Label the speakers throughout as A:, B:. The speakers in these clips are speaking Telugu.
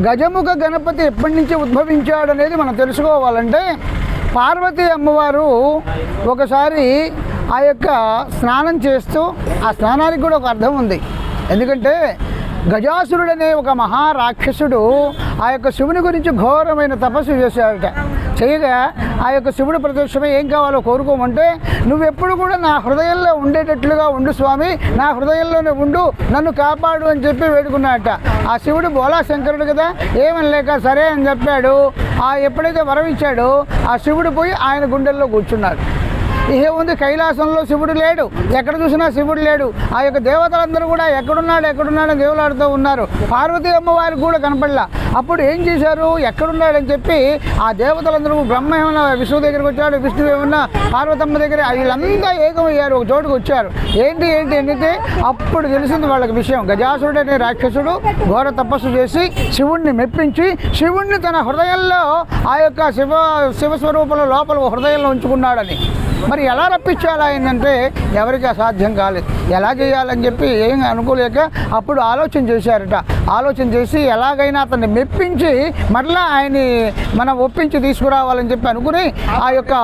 A: గజముఖ గణపతి ఎప్పటి నుంచి ఉద్భవించాడు అనేది మనం తెలుసుకోవాలంటే పార్వతీ అమ్మవారు ఒకసారి ఆ యొక్క స్నానం చేస్తూ ఆ స్నానానికి కూడా ఒక అర్థం ఉంది. ఎందుకంటే గజాసురుడనే ఒక మహారాక్షసుడు ఆ యొక్క శివుని గురించి ఘోరమైన తపస్సు చేశాడట. చేయగా ఆ యొక్క శివుడు ప్రత్యక్షమై ఏం కావాలో కోరుకోమంటే నువ్వెప్పుడు కూడా నా హృదయంలో ఉండేటట్లుగా ఉండు స్వామి నా హృదయంలోనే ఉండు నన్ను కాపాడు అని చెప్పి వేడుకున్నాడట. ఆ శివుడు బోలా శంకరుడు కదా ఏమనలేక సరే అని చెప్పాడు. ఆ ఎప్పుడైతే వరం ఇచ్చాడో ఆ శివుడు పోయి ఆయన గుండెల్లో కూర్చున్నాడు. ఏముంది కైలాసంలో శివుడు లేడు. ఎక్కడ చూసినా శివుడు లేడు. ఆ యొక్క దేవతలందరూ కూడా ఎక్కడున్నాడు ఎక్కడున్నాడని దేవులాడుతూ ఉన్నారు. పార్వతీ అమ్మవారికి కూడా కనపడలా. అప్పుడు ఏం చేశారు? ఎక్కడున్నాడని చెప్పి ఆ దేవతలందరూ బ్రహ్మ ఏమన్నా విష్ణు దగ్గరికి వచ్చాడు విష్ణు ఏమన్నా పార్వతమ్మ దగ్గర వీళ్ళంతా ఏకమయ్యారు ఒక చోటుకు వచ్చారు. ఏంటి ఏంటి ఏంటంటే అప్పుడు తెలిసింది వాళ్ళకి విషయం. గజాసుడు అనే రాక్షసుడు ఘోర తపస్సు చేసి శివుణ్ణి మెప్పించి శివుణ్ణి తన హృదయంలో ఆ యొక్క శివ శివస్వరూపంలో లోపల హృదయంలో ఉంచుకున్నాడని. మరి ఎలా రప్పించాలి ఆయనంటే ఎవరికి అసాధ్యం కాలేదు. ఎలా చేయాలని చెప్పి ఏం అనుకోలేక అప్పుడు ఆలోచన చేశారట. ఆలోచన చేసి ఎలాగైనా అతన్ని మెప్పించి మరలా ఆయన్ని మనం ఒప్పించి తీసుకురావాలని చెప్పి అనుకుని ఆ యొక్క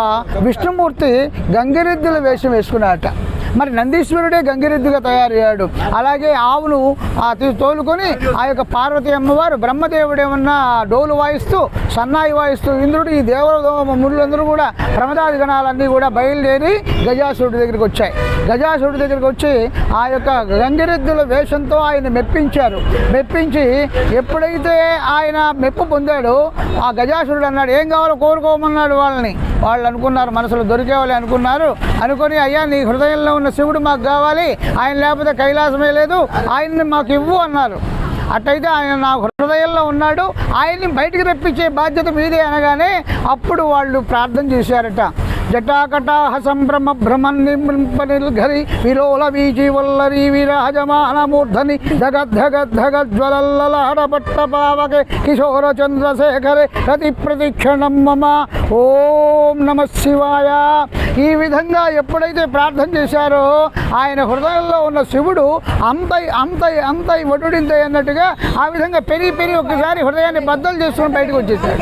A: విష్ణుమూర్తి గంగిరెద్దుల వేషం వేసుకున్నారట. మరి నందీశ్వరుడే గంగిరెద్దుగా తయారయ్యాడు. అలాగే ఆవును ఆ తీ- తోలుకొని ఆ యొక్క పార్వతి అమ్మవారు బ్రహ్మదేవుడేమన్నా డోలు వాయిస్తూ సన్నాయి వాయిస్తూ ఇంద్రుడు ఈ దేవ ముళ్ళందరూ కూడా ప్రమదాది గణాలన్నీ కూడా బయలుదేరి గజాసురుడి దగ్గరికి వచ్చాయి. గజాసురుడి దగ్గరికి వచ్చి ఆ యొక్క గంగిరెద్దుల వేషంతో ఆయన మెప్పించారు. మెప్పించి ఎప్పుడైతే ఆయన మెప్పు పొందాడో ఆ గజాసురుడు అన్నాడు ఏం కావాలో కోరుకోమన్నాడు వాళ్ళని. వాళ్ళు అనుకున్నారు మనసులో దొరికేవాళ్ళు అనుకున్నారు. అనుకొని అయ్యా నీ హృదయంలో ఉన్న శివుడు మాకు కావాలి. ఆయన లేకపోతే కైలాసమే లేదు. ఆయన్ని మాకు ఇవ్వు అన్నారు. అట్టయితే ఆయన నా హృదయంలో ఉన్నాడు. ఆయన్ని బయటికి రప్పించే బాధ్యత మీదే అనగానే అప్పుడు వాళ్ళు ప్రార్థన చేశారట. జటాకటాహ సంభ్రమ భ్రమన్నింపనిల్ఘరి విలోల వీచి వల్లరి విరాజమానమూర్ధని ధగద్ ధగద్ పావకే కిశోర చంద్రశేఖరే ప్రతి ప్రతిక్షణం మమ. ఓం నమ శివాయ. ఈ విధంగా ఎప్పుడైతే ప్రార్థన చేశారో ఆయన హృదయంలో ఉన్న శివుడు అంతై అంతై అంతై వటుడింతై అన్నట్టుగా ఆ విధంగా పెరిగి పెరిగి ఒకసారి హృదయాన్ని బద్దలు చేసుకుని బయటకు వచ్చేసాడు.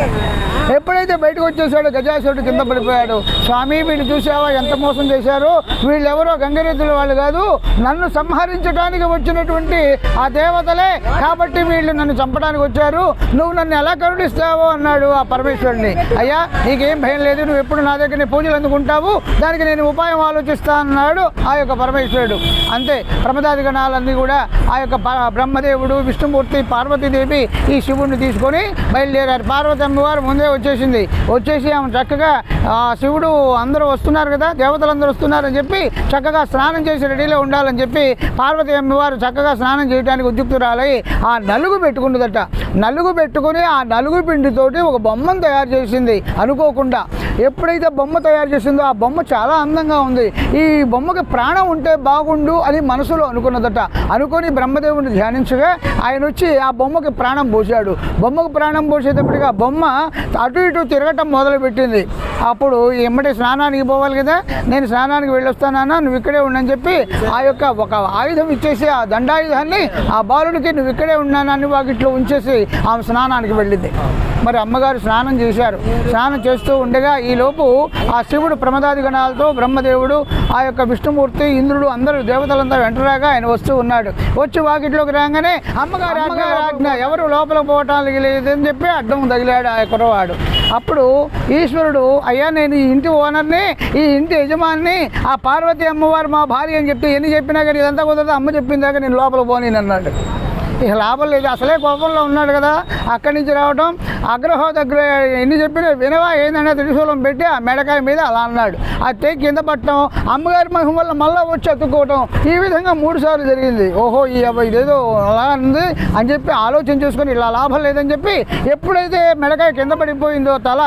A: ఎప్పుడైతే బయటకు వచ్చేసాడో గజాసురుడు కింద పడిపోయాడు. స్వామి వీళ్ళు చూసావా? ఎంత మోసం చేశారు? వీళ్ళెవరో గంగరెద్దుల వాళ్ళు కాదు నన్ను సంహరించడానికి వచ్చినటువంటి ఆ దేవతలే. కాబట్టి వీళ్ళు నన్ను చంపడానికి వచ్చారు. నువ్వు నన్ను ఎలా కరుణిస్తావో అన్నాడు ఆ పరమేశ్వరుడిని అయ్యా నీకేం భయం లేదు నువ్వు ఎప్పుడు నా దగ్గర పూజలు అందుకుంటావు. దానికి నేను ఉపాయం ఆలోచిస్తా అన్నాడు ఆ యొక్క పరమేశ్వరుడు. అంతే ప్రమదాది గణాలన్నీ కూడా ఆ యొక్క బ్రహ్మదేవుడు విష్ణుమూర్తి పార్వతీదేవి ఈ శివుడిని తీసుకొని బయలుదేరారు. పార్వతి అమ్మవారు ముందే వచ్చేసింది. వచ్చేసి ఆమె చక్కగా ఆ శివుడు అందరూ వస్తున్నారు కదా దేవతలందరూ వస్తున్నారని చెప్పి చక్కగా స్నానం చేసి రెడీలో ఉండాలని చెప్పి పార్వతి అమ్మవారు చక్కగా స్నానం చేయడానికి ఉద్యుక్తురాలై ఆ నలుగు పెట్టుకున్నదట. నలుగు పెట్టుకుని ఆ నలుగు పిండితోటి ఒక బొమ్మను తయారు చేసింది. అనుకోకుండా ఎప్పుడైతే బొమ్మ తయారు చేసిందో ఆ బొమ్మ చాలా అందంగా ఉంది. ఈ బొమ్మకి ప్రాణం ఉంటే బాగుండు అని మనసులో అనుకున్నదట. అనుకొని బ్రహ్మదేవుని ధ్యానించగా ఆయన వచ్చి ఆ బొమ్మకి ప్రాణం పోసాడు బొమ్మకు ప్రాణం పోసేటప్పటికి ఆ బొమ్మ అటు ఇటు తిరగటం మొదలుపెట్టింది. అప్పుడు ఎమ్మటి స్నానానికి పోవాలి కదా నేను స్నానానికి వెళ్ళొస్తానన్నా నువ్వు ఇక్కడే ఉండని చెప్పి ఆ యొక్క ఒక ఆయుధం ఇచ్చేసి ఆ దండాయుధాన్ని ఆ బాలుడికి నువ్వు ఇక్కడే ఉన్నానని వాకిట్లో ఉంచేసి ఆమె స్నానానికి వెళ్ళింది. మరి అమ్మగారు స్నానం చేశారు. స్నానం చేస్తూ ఉండగా ఈలోపు ఆ శివుడు ప్రమదాది గణాలతో బ్రహ్మదేవుడు ఆ యొక్క విష్ణుమూర్తి ఇంద్రుడు అందరూ దేవతలంతా వెంటరాగా ఆయన వస్తూ ఉన్నాడు. వచ్చి వాకిట్లోకి రాగానే అమ్మగారు అమ్మగారు ఆజ్ఞ ఎవరు లోపల పోవటానికి లేదని చెప్పి అడ్డం తగిలాడు ఆ కురవాడు అప్పుడు ఈశ్వరుడు అయ్యా నేను ఈ ఇంటి ఓనర్ని ఈ ఇంటి యజమాని ఆ పార్వతి అమ్మవారు మా భార్య అని చెప్తే ఎన్ని చెప్పినా కానీ ఇదంతా కుదరదు అమ్మ చెప్పిన దాకా నేను లోపల పోనీ అన్నాడు ఇక లాభం లేదు. అసలే కోపంలో ఉన్నాడు కదా. అక్కడి నుంచి రావడం అగ్రహో దగ్గర ఎన్ని చెప్పినా వినవా ఏందనే త్రిశూలం పెట్టి ఆ మెడకాయ మీద అలా అన్నాడు. ఆ తెగి కింద పట్టడం అమ్మగారి మహిమ వల్ల మళ్ళీ వచ్చి అతుక్కోవటం ఈ విధంగా మూడు సార్లు జరిగింది. ఓహో ఈ అబ్బాయి ఇదేదో అలా ఉంది అని చెప్పి ఆలోచన చేసుకొని ఇలా లాభం లేదని చెప్పి ఎప్పుడైతే మెడకాయ కింద పడిపోయిందో తల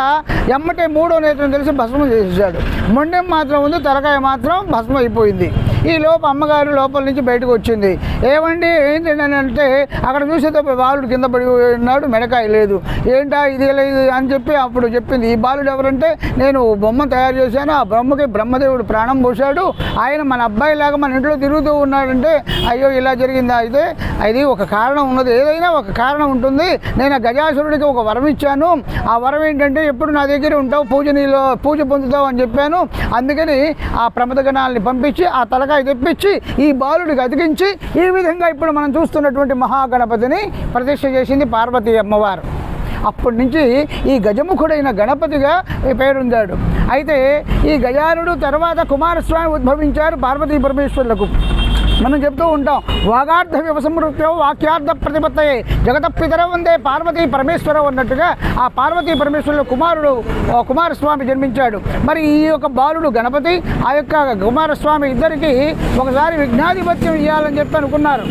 A: ఎమ్మటే మూడో నేత్రం తెలిసి భస్మం చేసేసాడు మొండెం మాత్రం ఉంది తలకాయ మాత్రం భస్మం అయిపోయింది. ఈ లోపు అమ్మగారు లోపల నుంచి బయటకు వచ్చింది. ఏమండి ఏంటి అని అంటే అక్కడ చూసేటప్పుడు బాలుడు కింద పడి ఉన్నాడు మెడకాయ లేదు. ఏంటా ఇది లేదు అని చెప్పి అప్పుడు చెప్పింది. ఈ బాలుడు ఎవరంటే నేను బొమ్మ తయారు చేశాను ఆ బొమ్మకి బ్రహ్మదేవుడు ప్రాణం పోశాడు. ఆయన మన అబ్బాయి లాగా మన ఇంట్లో తిరుగుతూ ఉన్నాడంటే అయ్యో ఇలా జరిగిందా అయితే? అది ఒక కారణం ఉన్నది. ఏదైనా ఒక కారణం ఉంటుంది. నేను గజాసురుడికి ఒక వరం ఇచ్చాను. ఆ వరం ఏంటంటే ఎప్పుడు నా దగ్గర ఉంటావు పూజ నీలో పూజ పొందుతావు అని చెప్పాను. అందుకని ఆ ప్రమదగణాలని పంపించి ఆ తలకాయ తెప్పించి ఈ బాలుడికి అతికించి ఈ విధంగా ఇప్పుడు మనం చూస్తున్నటువంటి మహాగణపతిని ప్రతిష్ఠ చేసింది పార్వతీ అమ్మవారు. అప్పటి నుంచి ఈ గజముఖుడైన గణపతిగా పేరుందాడు పేరొందాడు. అయితే ఈ గజానుడు తర్వాత కుమారస్వామి ఉద్భవించారు పార్వతీ పరమేశ్వరులకు. మనం చెప్తూ ఉంటాం. వాగార్థ వ్యవసమృత్యో వాక్యార్థ ప్రతిపత్తయే జగత పితర ఉందే పార్వతీ పరమేశ్వరం అన్నట్టుగా ఆ పార్వతీ పరమేశ్వరుల కుమారుడు కుమారస్వామి జన్మించాడు. మరి ఈ యొక్క బాలుడు గణపతి ఆ యొక్క కుమారస్వామి ఇద్దరికి ఒకసారి విఘ్నాధిపత్యం ఇవ్వాలని చెప్పి అనుకున్నారు.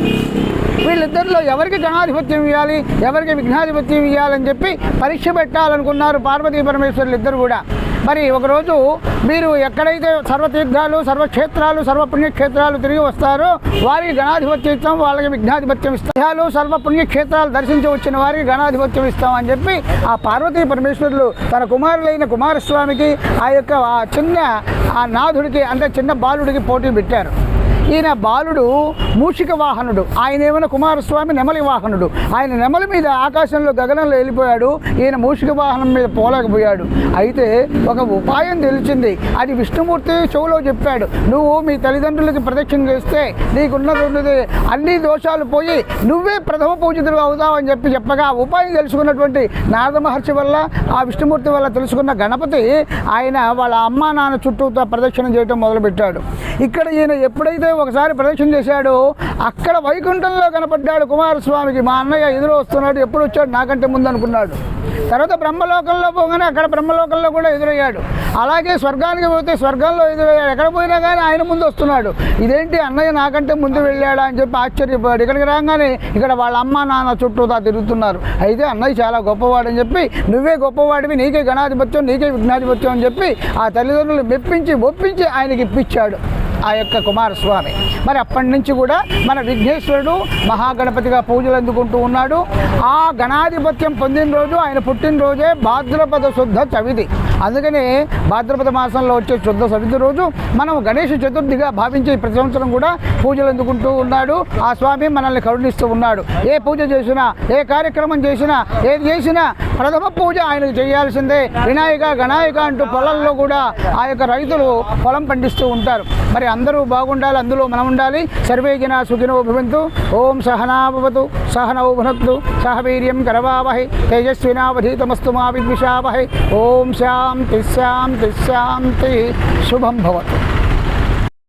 A: వీళ్ళిద్దరిలో ఎవరికి గణాధిపత్యం ఇవ్వాలి ఎవరికి విఘ్నాధిపత్యం ఇవ్వాలని చెప్పి పరీక్ష పెట్టాలనుకున్నారు పార్వతీ పరమేశ్వరులు ఇద్దరు కూడా. మరి ఒకరోజు మీరు ఎక్కడైతే సర్వతీర్థాలు సర్వక్షేత్రాలు సర్వ పుణ్యక్షేత్రాలు తిరిగి వస్తారో వారికి గణాధిపత్యం ఇస్తాం వాళ్ళకి విఘ్నాధిపత్యం ఇస్తాం సర్వ పుణ్యక్షేత్రాలు దర్శించి వచ్చిన వారికి గణాధిపత్యం ఇస్తామని అని చెప్పి ఆ పార్వతీ పరమేశ్వరులు తన కుమారులైన కుమారస్వామికి ఆ యొక్క ఆ చిన్న ఆ నాథుడికి అంటే చిన్న బాలుడికి పోటీ పెట్టారు. ఈయన బాలుడు మూషిక వాహనుడు. ఆయన ఏమైనా కుమారస్వామి నెమలి వాహనుడు. ఆయన నెమలి మీద ఆకాశంలో గగనంలో వెళ్ళిపోయాడు. ఈయన మూషిక వాహనం మీద పోలేకపోయాడు. అయితే ఒక ఉపాయం తెలిసింది. అది విష్ణుమూర్తి చెవులో చెప్పాడు. నువ్వు మీ తల్లిదండ్రులకి ప్రదక్షిణ చేస్తే నీకున్నది ఉన్నది అన్ని దోషాలు పోయి నువ్వే ప్రథమ పూజితుడు అవుతావు అని చెప్పి చెప్పగా ఆ ఉపాయం తెలుసుకున్నటువంటి నారద మహర్షి వల్ల ఆ విష్ణుమూర్తి వల్ల తెలుసుకున్న గణపతి ఆయన వాళ్ళ అమ్మా నాన్న చుట్టూ ప్రదక్షిణ చేయడం మొదలుపెట్టాడు. ఇక్కడ ఈయన ఎప్పుడైతే ఒకసారి ప్రదక్షిణ చేశాడు. అక్కడ వైకుంఠంలో కనపడ్డాడు కుమారస్వామికి. మా అన్నయ్య ఎదురు వస్తున్నాడు. ఎప్పుడు వచ్చాడు? నాకంటే ముందు అనుకున్నాడు. తర్వాత బ్రహ్మలోకంలో పోగానే అక్కడ బ్రహ్మలోకంలో కూడా ఎదురయ్యాడు. అలాగే స్వర్గానికి పోతే స్వర్గంలో ఎదురయ్యాడు. ఎక్కడ పోయినా కానీ ఆయన ముందు వస్తున్నాడు. ఇదేంటి? అన్నయ్య నాకంటే ముందు వెళ్ళాడా అని చెప్పి ఆశ్చర్యపోయాడు. ఇక్కడికి రాగానే ఇక్కడ వాళ్ళ అమ్మ నాన్న చుట్టూ తిరుగుతున్నారు. అయితే అన్నయ్య చాలా గొప్పవాడు అని చెప్పి నువ్వే గొప్పవాడివి నీకే గణాధిపత్యం నీకే విఘ్నాధిపత్యం అని చెప్పి ఆ తల్లిదండ్రులు మెప్పించి ఒప్పించి ఆయనకి ఇప్పించాడు. ఆ యొక్క కుమారస్వామి. మరి అప్పటి నుంచి కూడా మన విఘ్నేశ్వరుడు మహాగణపతిగా పూజలు అందుకుంటూ ఉన్నాడు. ఆ గణాధిపత్యం పొందిన రోజు ఆయన పుట్టినరోజే భాద్రపద శుద్ధ చవితి. అందుకని భాద్రపద మాసంలో వచ్చే శుద్ధ సవితి రోజు మనం గణేష్ చతుర్థిగా భావించి ప్రతి సంవత్సరం కూడా పూజలు అందుకుంటూ ఉన్నాడు. ఆ స్వామి మనల్ని కరుణిస్తూ ఉన్నాడు. ఏ పూజ చేసినా ఏ కార్యక్రమం చేసినా ఏది చేసినా ప్రథమ పూజ ఆయనకు చేయాల్సిందే. వినాయక గణాయక అంటూ పొలంలో కూడా ఆ యొక్క రైతులు పొలం పండిస్తూ ఉంటారు. మరి అందరూ బాగుండాలి అందులో మనం ఉండాలి. సర్వే జన సుఖినో భవంతు. ఓం సహనాభవతు సహనౌ భునక్తు సహ వీర్యం తేజస్వినావధీతమస్తు మా విద్విషావహి. ఓం శా శాంతి శాంతి శాంతి. శుభం భవతు.